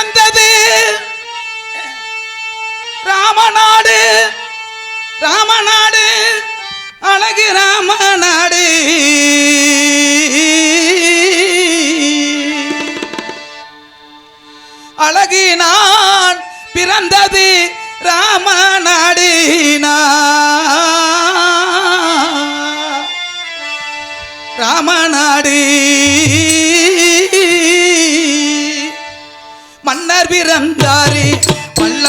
பிறந்தது. ராமநாடு ராமநாடு அழகு ராமநாடு. பிறந்தாரி வல்ல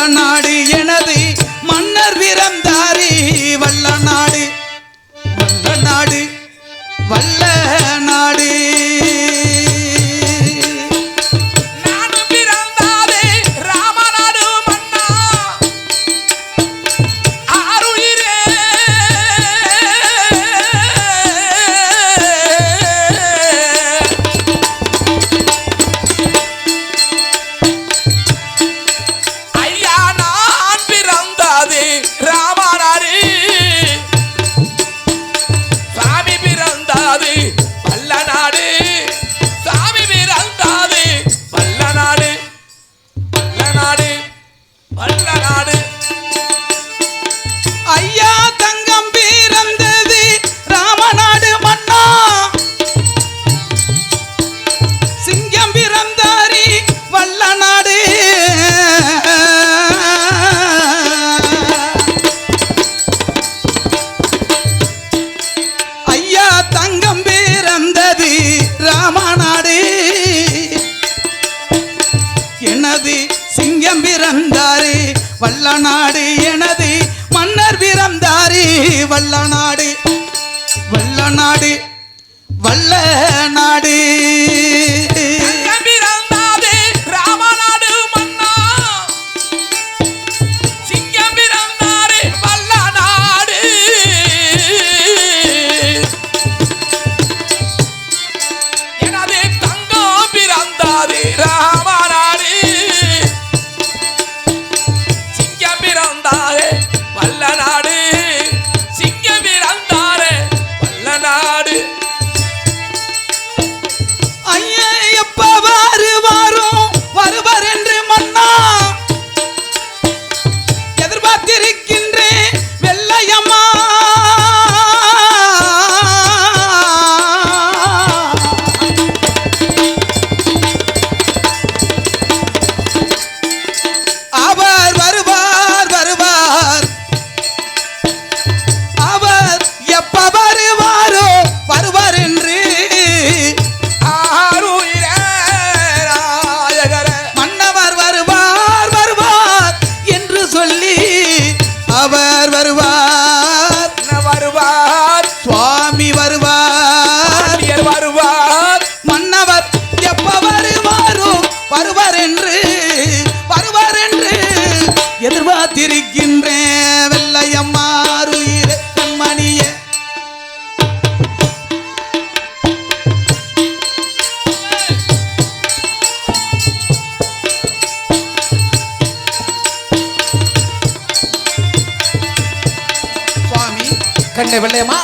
கண்ணை வெள்ளையம்மா.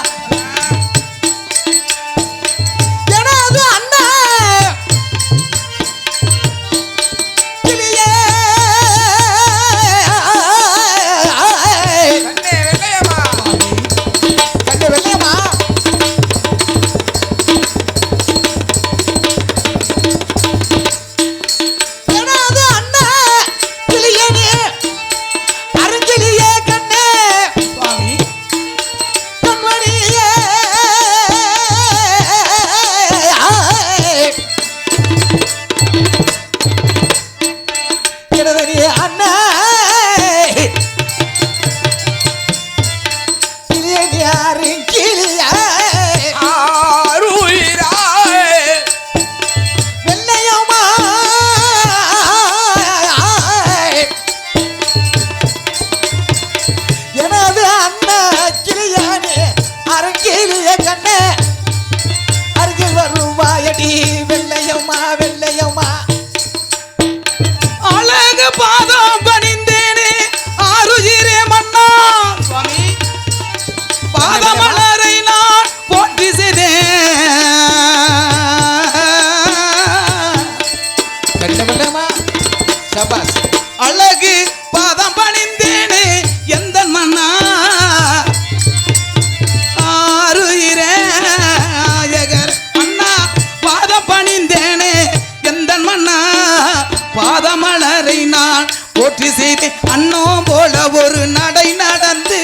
போற்றி செய்து. அண்ணா போல ஒரு நடை நடந்து.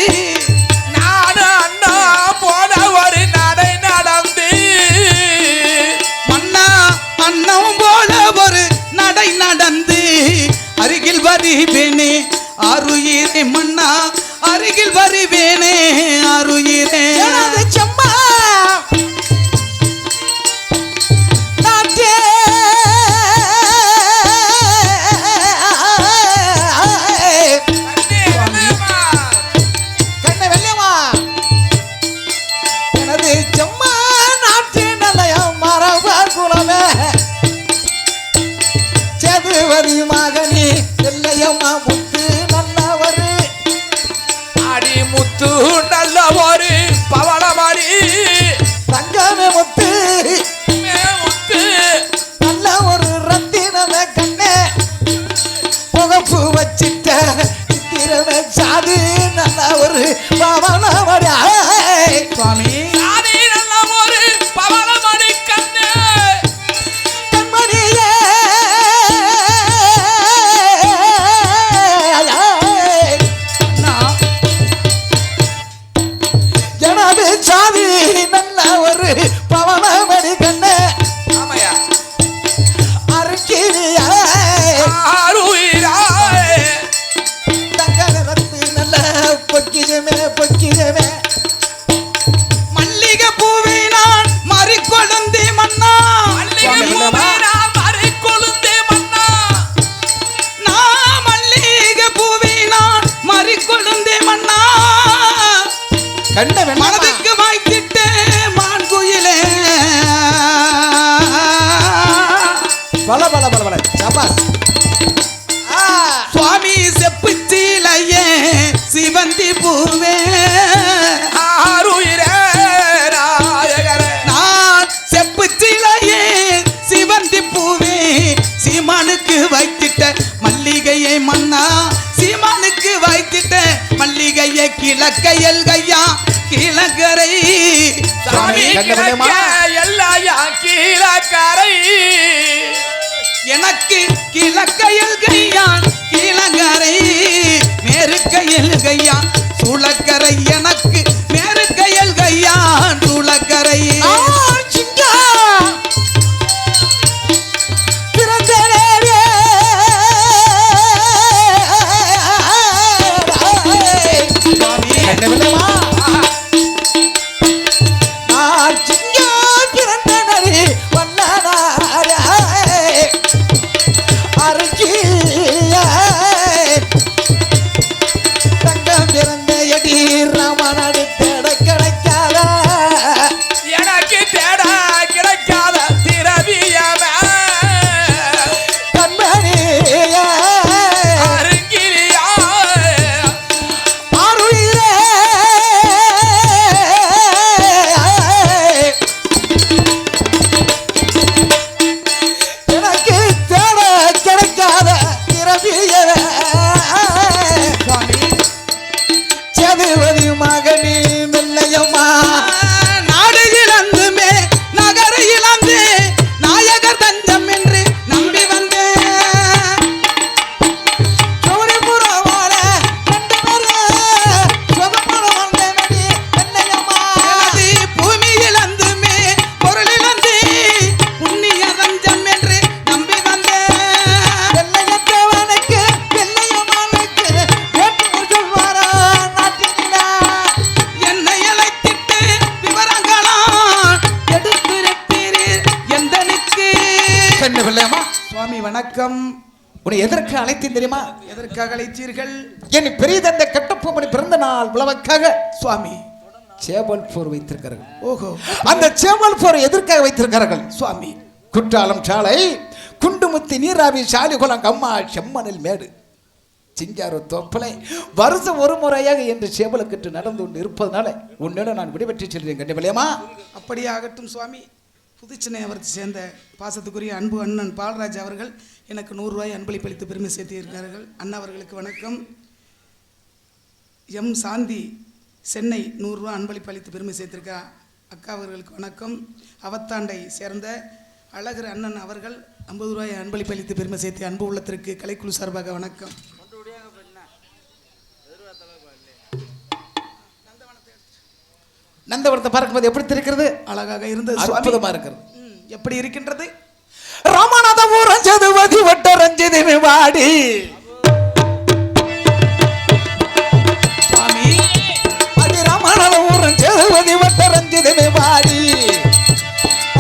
வருவேனே ஆருயிரே மன்னா. அருகில் வருவேனே ஆருயிரே கிழக்கையல் கையா கிழக்கரை. சாமி எல்லாயா கீழக்கரை. எனக்கு கிழக்கையல் கையான் கிழங்கரை மேற்கையல் கையான் சூளக்கரை எனக்கு আর কি வணக்கம். உன்னை எதற்கு அழைத்தேன் தெரியுமா? எதற்காக அழைத்தீர்கள்? என் பெரிய தந்தை கட்டப்பொம்மணி பிறந்த நாள் விழாவுக்காக சுவாமி. சேவல் போர் வைத்திருக்கிறார்கள். ஓஹோ. அந்த சேவல் போர் எதற்காக வைத்திருக்கிறார்கள்? சுவாமி. குற்றாலம் சாலை குண்டுமுத்தி நீராவி சாலிகுளம் கம்மா செம்மனில் மேடு. சிங்கார தோப்பலை. வருஷம் ஒரு முறையாக என்று சேவலுக்கிட்டு நடந்து கொண்டு இருப்பதனால உன்னிடம் நான் விடைபெற்று செல்கிறேன் கண்டிப்பலையமா அப்படியே ஆகட்டும் சுவாமி. புதுச்சென்னை அவரது சேர்ந்த பாசத்துக்குரிய அன்பு அண்ணன் பால்ராஜ் அவர்கள் எனக்கு நூறுரூவாய் அன்பளிப்பளித்து பெருமை சேர்த்திருக்கிறார்கள் அண்ணா அவர்களுக்கு வணக்கம். எம் சாந்தி சென்னை நூறுரூவா அன்பளிப்பளித்து பெருமை சேர்த்திருக்கிறார் அக்கா அவர்களுக்கு வணக்கம். அவத்தாண்டை சேர்ந்த அழகர் அண்ணன் அவர்கள் ஐம்பது ரூபாயை ரூபாய் அன்பளிப்பளித்து பெருமை சேர்த்து அன்பு உள்ளத்திற்கு கலைக்குழு சார்பாக வணக்கம். நந்தவரத்தை பார்க்கும்போது எப்படி இருக்கிறது அழகாக இருந்தது அற்புதமா இருக்கிறது. எப்படி இருக்கின்றது? ராமநாதபுரம் ரஞ்சதுவதி வட்ட ரஞ்சிதினு வாடி. சுவாமி அடி ராமநாதபுரம் ரஞ்சதுவதி வட்ட ரஞ்சிதினு வாடி.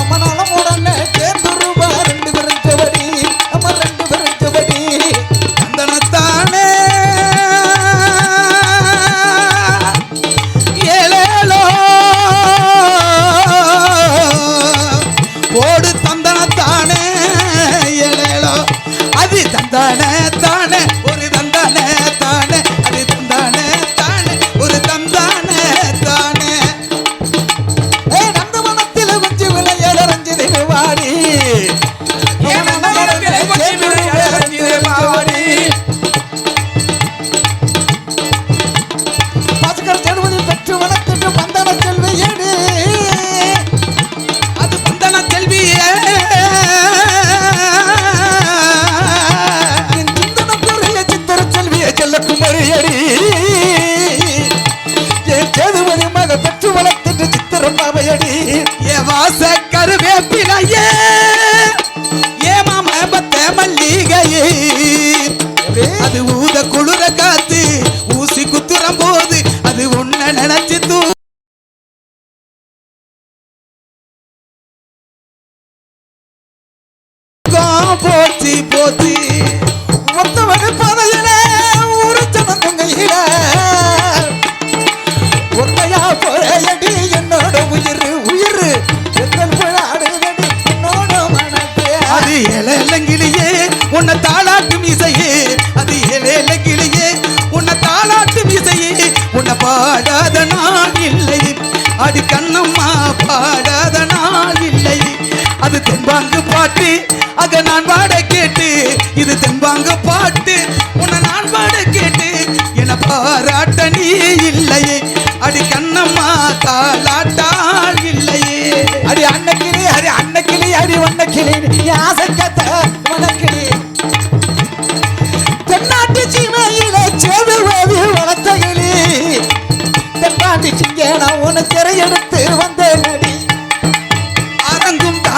அம்மனாலும் உடனே சேர்ந்துரு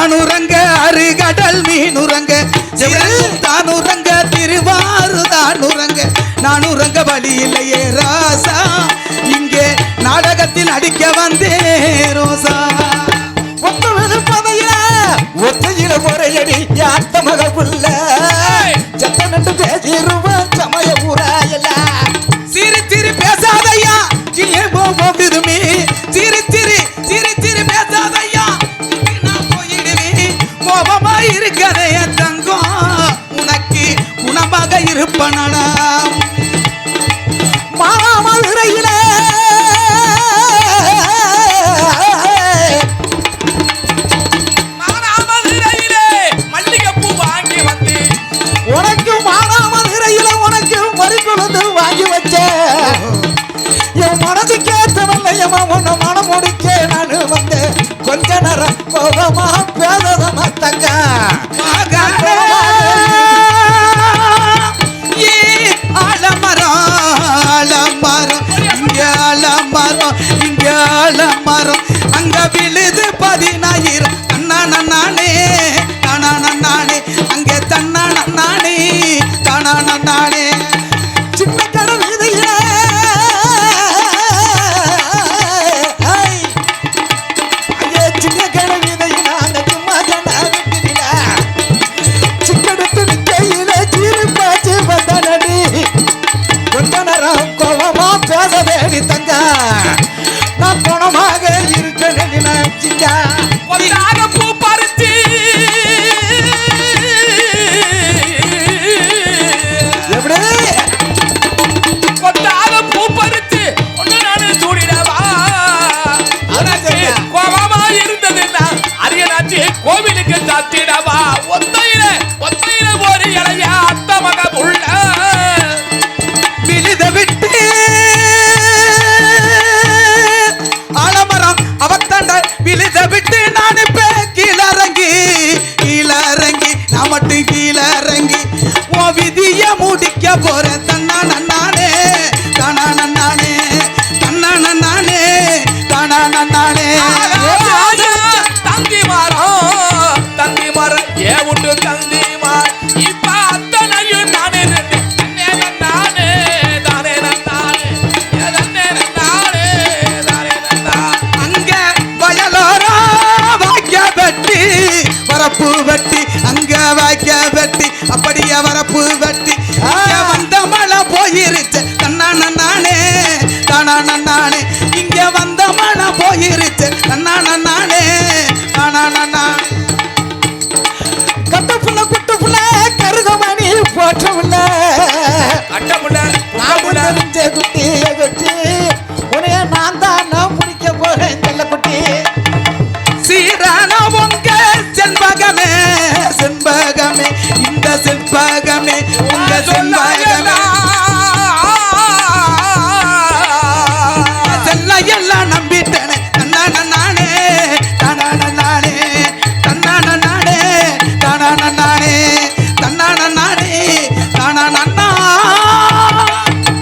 தானுரங்க அருகடல் மீனுரங்க. சிவனும் தானுரங்க திருவாரு தானுரங்க. நானுரங்க வழியிலையே ராசா. இங்கே நாடகத்தில் அடிக்க வந்தே ரோசா. ஒத்தமது பதையில ஒத்தையில முறையடி யாத்த மகப்புள்ள சத்தம் என்று பேசிரும் கோபமா இருக்கதைய தங்கம் உனக்கு குணமாக இருப்பனடா. I'm gonna take it.